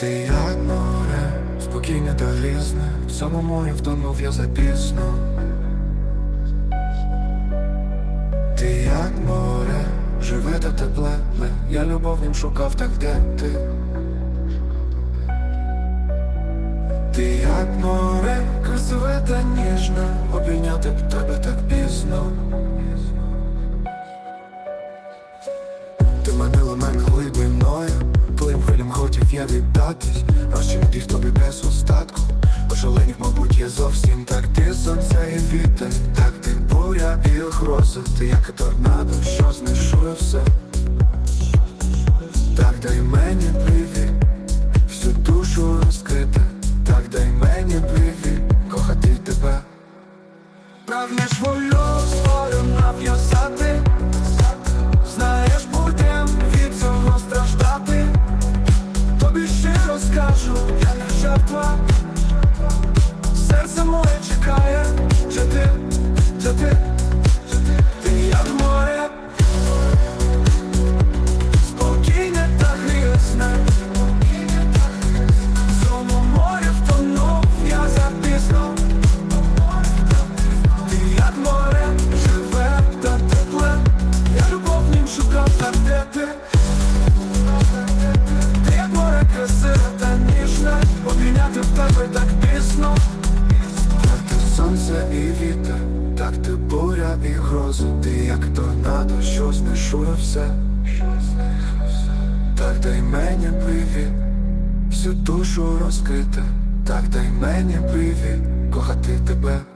Ти як море, спокійне та грізне, в цьому морі втонув я запізно. Ти як море, живе та тепле, я любов ним шукав, так де ти? Ти як море, красиве та ніжне, обійняти б тебе так пізно. Хотів я віддатись, віддих тобі без остатку, Пошаленів, мабуть, є зовсім так ти сонце і вітер, так ти буря і охроса, ти як торнадо, що знищує все. Так дай мені привіт, всю душу розкрити, так дай мені привіт, кохати тебе. Прагнеш волю Я не жертва Серце моє чекає, і вітер, так ти буря і грозу, ти як торнадо, що знищує все. Так дай мені привіт, всю душу розкрити, так дай мені привіт, кохати тебе.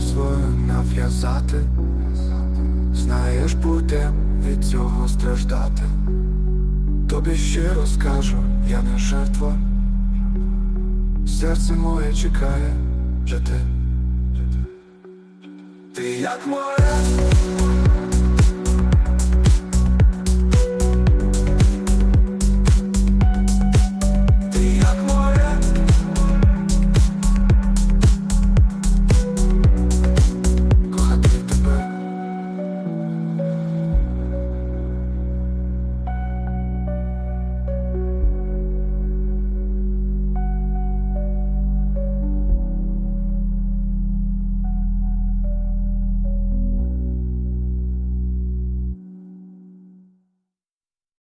Свою нав'язати. Знаєш, будем від цього страждати. Тобі щиро розкажу, я не жертва. Серце моє чекає, жити. ти. Як море,